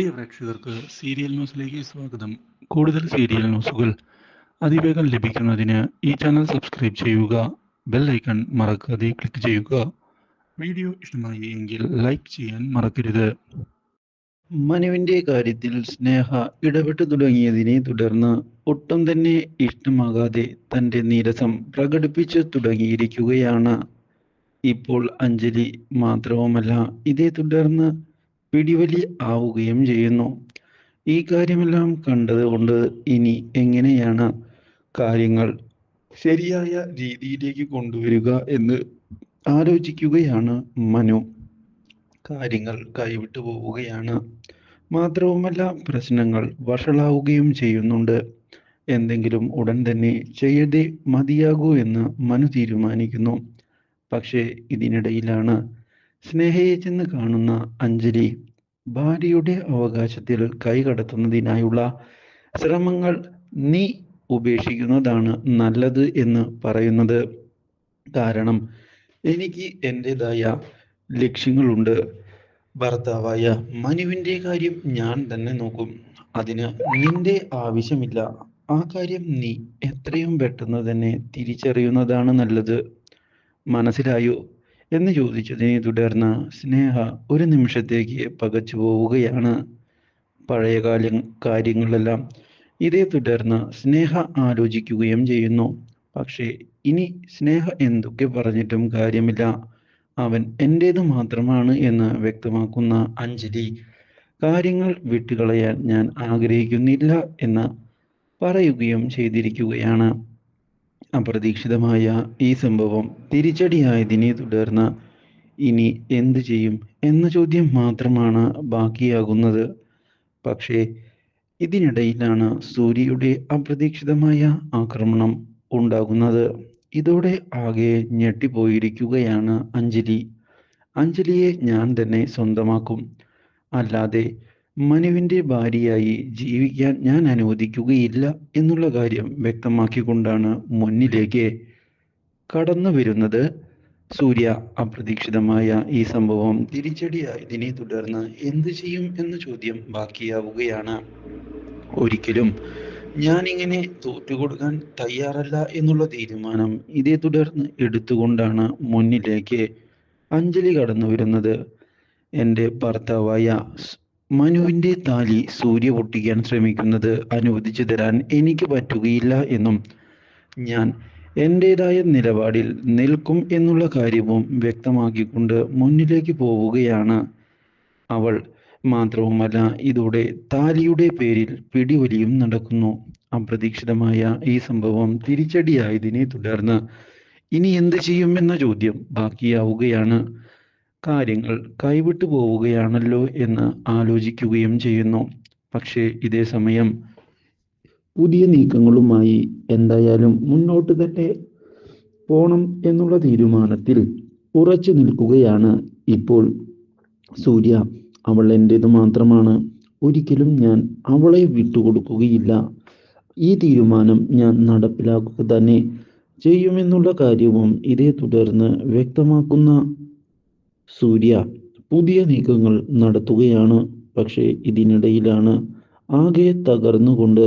പ്രിയ പ്രേക്ഷകർക്ക് സീരിയൽ ന്യൂസിലേക്ക് സ്വാഗതം. കൂടുതൽ സീരിയൽ ന്യൂസുകൾ അതിവേഗം ലഭിക്കുന്നതിന് ഈ ചാനൽ സബ്സ്ക്രൈബ് ചെയ്യുക ബെൽ ഐക്കൺ മറക്കാതെ ക്ലിക്ക് ചെയ്യുക. വീഡിയോ ഇഷ്ടമായി എങ്കിൽ ലൈക്ക് ചെയ്യാൻ മറക്കരുത്. മനുവിന്റെ കാര്യത്തിൽ സ്നേഹ ഇടപെട്ടു തുടങ്ങിയതിനെ തുടർന്ന് ഒട്ടും തന്നെ ഇഷ്ടമാകാതെ തന്റെ നീരസം പ്രകടിപ്പിച്ചു തുടങ്ങിയിരിക്കുകയാണ്. ഇപ്പോൾ അഞ്ജലി മാത്രവുമല്ല ഇതേ തുടർന്ന് പിടിവലി ആവുകയും ചെയ്യുന്നു. ഈ കാര്യമെല്ലാം കണ്ടതുകൊണ്ട് ഇനി എങ്ങനെയാണ് കാര്യങ്ങൾ ശരിയായ രീതിയിലേക്ക് കൊണ്ടുവരിക എന്ന് ആലോചിക്കുകയാണ് മനു. കാര്യങ്ങൾ കൈവിട്ടു പോവുകയാണ്. മാത്രവുമല്ല പ്രശ്നങ്ങൾ വഷളാവുകയും ചെയ്യുന്നുണ്ട്. എന്തെങ്കിലും ഉടൻ തന്നെ ചെയ്യതേ മതിയാകൂ എന്ന് മനു തീരുമാനിക്കുന്നു. പക്ഷേ ഇതിനിടയിലാണ് സ്നേഹയെ ചെന്ന് കാണുന്ന അഞ്ജലി ഭാര്യയുടെ അവകാശത്തിൽ കൈകടത്തുന്നതിനായുള്ള ശ്രമങ്ങൾ നീ ഉപേക്ഷിക്കുന്നതാണ് നല്ലത് എന്ന് പറയുന്നത്. കാരണം എനിക്ക് എന്റെതായ ലക്ഷ്യങ്ങളുണ്ട്. ഭർത്താവായ മനുവിന്റെ കാര്യം ഞാൻ തന്നെ നോക്കും. അതിന് നിന്റെ ആവശ്യമില്ല. ആ കാര്യം നീ എത്രയും പെട്ടെന്ന് തന്നെ തിരിച്ചറിയുന്നതാണ് നല്ലത്. മനസ്സിലായോ? എന്ന് ചോദിച്ചതിനെ തുടർന്ന് സ്നേഹ ഒരു നിമിഷത്തേക്ക് പകച്ചു പോവുകയാണ്. പഴയ പഴയകാല കാര്യങ്ങളെല്ലാം ഇതേ തുടർന്ന് സ്നേഹ ആലോചിക്കുകയും ചെയ്യുന്നു. പക്ഷേ ഇനി സ്നേഹ എന്തൊക്കെ പറഞ്ഞിട്ടും കാര്യമില്ല. അവൻ എന്റേത് മാത്രമാണ് എന്ന് വ്യക്തമാക്കുന്ന അഞ്ജലി കാര്യങ്ങൾ വിട്ടുകളയാൻ ഞാൻ ആഗ്രഹിക്കുന്നില്ല എന്ന് പറയുകയും ചെയ്തിരിക്കുകയാണ്. അപ്രതീക്ഷിതമായ ഈ സംഭവം തിരിച്ചടിയായതിനെ തുടർന്ന് ഇനി എന്തു ചെയ്യും എന്ന ചോദ്യം മാത്രമാണ് ബാക്കിയാകുന്നത്. പക്ഷേ ഇതിനിടയിലാണ് സൂര്യയുടെ അപ്രതീക്ഷിതമായ ആക്രമണം ഉണ്ടാകുന്നത്. ഇതോടെ ആകെ ഞെട്ടിപ്പോയിരിക്കുകയാണ് അഞ്ജലി. അഞ്ജലിയെ ഞാൻ തന്നെ സ്വന്തമാക്കും. അല്ലാതെ മനുവിന്റെ ഭാര്യയായി ജീവിക്കാൻ ഞാൻ അനുവദിക്കുകയില്ല എന്നുള്ള കാര്യം വ്യക്തമാക്കിക്കൊണ്ടാണ് മുന്നിലേക്ക് കടന്നു വരുന്നത്. സൂര്യ അപ്രതീക്ഷിതമായ ഈ സംഭവം തിരിച്ചടിയായതിനെ തുടർന്ന് എന്ത് ചെയ്യും എന്ന ചോദ്യം ബാക്കിയാവുകയാണ്. ഒരിക്കലും ഞാനിങ്ങനെ തോറ്റുകൊടുക്കാൻ തയ്യാറല്ല എന്നുള്ള തീരുമാനം ഇതേ തുടർന്ന് എടുത്തുകൊണ്ടാണ് മുന്നിലേക്ക് അഞ്ജലി കടന്നു വരുന്നത്. എന്റെ ഭർത്താവായ മനുവിന്റെ താലി സൂര്യ പൊട്ടിക്കാൻ ശ്രമിക്കുന്നത് അനുവദിച്ചു തരാൻ എനിക്ക് പറ്റുകയില്ല എന്നും ഞാൻ എന്റെതായ നിലപാടിൽ നിൽക്കും എന്നുള്ള കാര്യവും വ്യക്തമാക്കിക്കൊണ്ട് മുന്നിലേക്ക് പോവുകയാണ്. അവൾ മാത്രവുമല്ല ഇതോടെ താലിയുടെ പേരിൽ പിടിവലിയും നടക്കുന്നു. അപ്രതീക്ഷിതമായ ഈ സംഭവം തിരിച്ചടിയായതിനെ തുടർന്ന് ഇനി എന്ത് ചെയ്യുമെന്ന ചോദ്യം ബാക്കിയാവുകയാണ്. കാര്യങ്ങൾ കൈവിട്ടു പോവുകയാണല്ലോ എന്ന് ആലോചിക്കുകയും ചെയ്യുന്നു. പക്ഷേ ഇതേ സമയം പുതിയ നീക്കങ്ങളുമായി എന്തായാലും മുന്നോട്ട് തന്നെ പോണം എന്നുള്ള തീരുമാനത്തിൽ ഉറച്ചു നിൽക്കുകയാണ് ഇപ്പോൾ സൂര്യ. അവൾ എന്റേത് മാത്രമാണ്. ഒരിക്കലും ഞാൻ അവളെ വിട്ടുകൊടുക്കുകയില്ല. ഈ തീരുമാനം ഞാൻ നടപ്പിലാക്കുക തന്നെ ചെയ്യുമെന്നുള്ള കാര്യവും ഇതേ തുടർന്ന് വ്യക്തമാക്കുന്ന സൂര്യ പുതിയ നീക്കങ്ങൾ നടത്തുകയാണ്. പക്ഷേ ഇതിനിടയിലാണ് ആകെ തകർന്നുകൊണ്ട്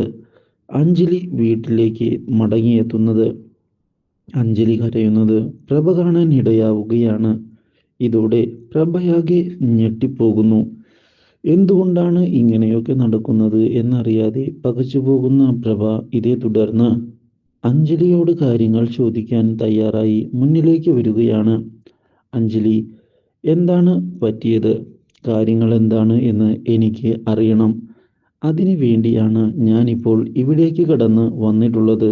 അഞ്ജലി വീട്ടിലേക്ക് മടങ്ങിയെത്തുന്നത്. അഞ്ജലി കരയുന്നത് പ്രഭ കാണാൻ ഇടയാവുകയാണ് ഇതോടെ പ്രഭയാകെ ഞെട്ടിപ്പോകുന്നു. എന്തുകൊണ്ടാണ് ഇങ്ങനെയൊക്കെ നടക്കുന്നത് എന്നറിയാതെ പകച്ചു പോകുന്ന പ്രഭ ഇതേ തുടർന്ന് അഞ്ജലിയോട് കാര്യങ്ങൾ ചോദിക്കാൻ തയ്യാറായി മുന്നിലേക്ക് വരികയാണ്. അഞ്ജലി എന്താണ് പറ്റിയത്? കാര്യങ്ങൾ എന്താണ് എന്ന് എനിക്ക് അറിയണം. അതിനു വേണ്ടിയാണ് ഞാനിപ്പോൾ ഇവിടേക്ക് കടന്ന് വന്നിട്ടുള്ളത്.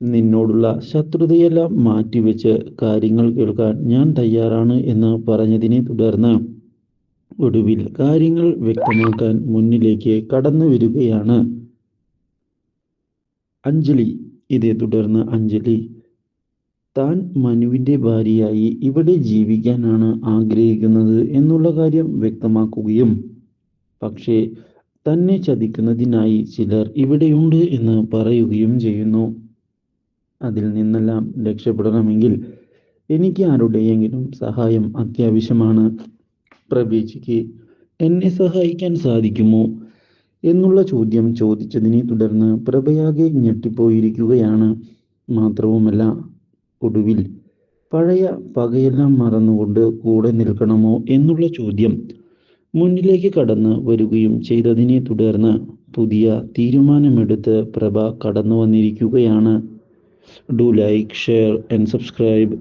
നിന്നോടുള്ള ശത്രുതയെല്ലാം മാറ്റിവെച്ച് കാര്യങ്ങൾ കേൾക്കാൻ ഞാൻ തയ്യാറാണ് എന്ന് പറഞ്ഞതിനെ തുടർന്ന് ഒടുവിൽ കാര്യങ്ങൾ വ്യക്തമാക്കാൻ മുന്നിലേക്ക് കടന്നു വരികയാണ്. അഞ്ജലി ഇതേ തുടർന്ന് അഞ്ജലി താൻ മനുവിന്റെ ഭാര്യയായി ഇവിടെ ജീവിക്കാനാണ് ആഗ്രഹിക്കുന്നത് എന്നുള്ള കാര്യം വ്യക്തമാക്കുകയും പക്ഷേ തന്നെ ചതിക്കുന്നതിനായി ചിലർ ഇവിടെയുണ്ട് എന്ന് പറയുകയും ചെയ്യുന്നു. അതിൽ നിന്നെല്ലാം രക്ഷപ്പെടണമെങ്കിൽ എനിക്ക് ആരുടെയെങ്കിലും സഹായം അത്യാവശ്യമാണ്. പ്രവേശിക്ക് എന്നെ സഹായിക്കാൻ സാധിക്കുമോ എന്നുള്ള ചോദ്യം ചോദിച്ചതിനെ തുടർന്ന് പ്രഭയാകെ ഞെട്ടിപ്പോയിരിക്കുകയാണ്. മാത്രവുമല്ല ഒടുവിൽ പഴയ പകയെല്ലാം മറന്നുകൊണ്ട് കൂടെ നിൽക്കണമോ എന്നുള്ള ചോദ്യം മുന്നിലേക്ക് കടന്ന് വരികയും ചെയ്തതിനെ തുടർന്ന് പുതിയ തീരുമാനമെടുത്ത് പ്രഭ കടന്നു വന്നിരിക്കുകയാണ് do like share and subscribe